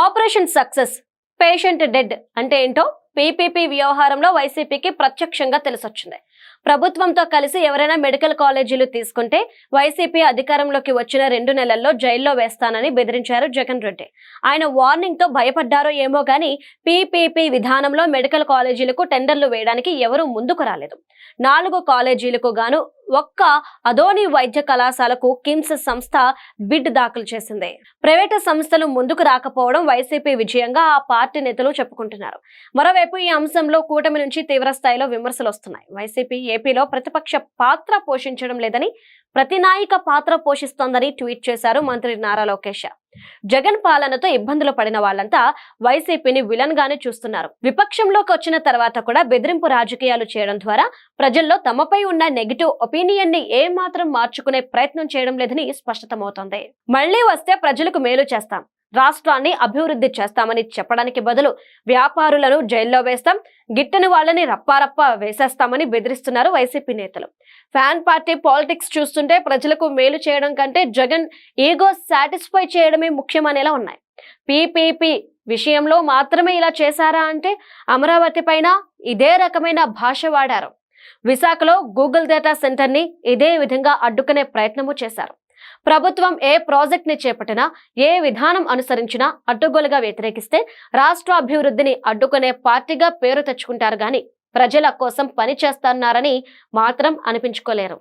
Operation success patient dead అంటే ఏంటో PPP వ్యవహారంలో వైసీపీకి ప్రత్యక్షంగా తెలిసొచ్చింది. ప్రభుత్వంతో కలిసి ఎవరైనా మెడికల్ కాలేజీలు తీసుకుంటే వైసీపీ అధికారంలోకి వచ్చిన రెండు నెలల్లో జైల్లో వేస్తానని బెదిరించారు జగన్ రెడ్డి. ఆయన వార్నింగ్తో భయపడ్డారో ఏమో కానీ పీపీపీ విధానంలో మెడికల్ కాలేజీలకు టెండర్లు వేయడానికి ఎవరూ ముందుకు రాలేదు. నాలుగు కాలేజీలకు గాను ఒక్క అదోని వైద్య కళాశాలకు కిమ్స్ సంస్థ బిడ్ దాఖలు చేసింది. ప్రైవేటు సంస్థలు ముందుకు రాకపోవడం వైసీపీ విజయంగా ఆ పార్టీ నేతలు చెప్పుకుంటున్నారు. మరోవైపు ఈ అంశంలో కూటమి నుంచి తీవ్ర స్థాయిలో విమర్శలు వస్తున్నాయి. వైసీపీ ఏపీలో ప్రతిపక్ష పాత్ర పోషించడం లేదని ప్రతినాయక పాత్ర పోషిస్తోందని ట్వీట్ చేశారు మంత్రి నారా లోకేష్. జగన్ పాలనతో ఇబ్బందులు పడిన వాళ్ళంతా వైసీపీని విలన్ గానే చూస్తున్నారు. విపక్షంలోకి వచ్చిన తర్వాత కూడా బెదిరింపు రాజకీయాలు చేయడం ద్వారా ప్రజల్లో తమపై ఉన్న నెగిటివ్ ఒపీనియన్ని ఏ మాత్రం మార్చుకునే ప్రయత్నం చేయడం లేదని స్పష్టతమవుతోంది. మళ్ళీ వస్తే ప్రజలకు మేలు చేస్తాం. రాష్ట్రాన్ని అభివృద్ధి చేస్తామని చెప్పడానికి బదులు వ్యాపారులను జైల్లో వేస్తాం గిట్టని వాళ్ళని రప్పారప్ప వేసేస్తామని బెదిరిస్తున్నారు వైసీపీ నేతలు. ఫ్యాన్ పార్టీ పాలిటిక్స్ చూస్తుంటే ప్రజలకు మేలు చేయడం కంటే జగన్ ఈగో సాటిస్ఫై చేయడమే ముఖ్యమనేలా ఉన్నాయి. పీపీపీ విషయంలో మాత్రమే ఇలా చేశారా అంటే అమరావతి పైన ఇదే రకమైన భాష వాడారు. విశాఖలో గూగుల్ డేటా సెంటర్ని ఇదే విధంగా అడ్డుకునే ప్రయత్నము చేశారు. ప్రభుత్వం ఏ ప్రాజెక్ట్ని చేపట్టినా ఏ విధానం అనుసరించినా అడ్డుగోలుగా వ్యతిరేకిస్తే రాష్ట్ర అభివృద్ధిని అడ్డుకునే పార్టీగా పేరు తెచ్చుకుంటారు గాని ప్రజల కోసం పని చేస్తున్నారని మాత్రం అనిపించుకోలేరు.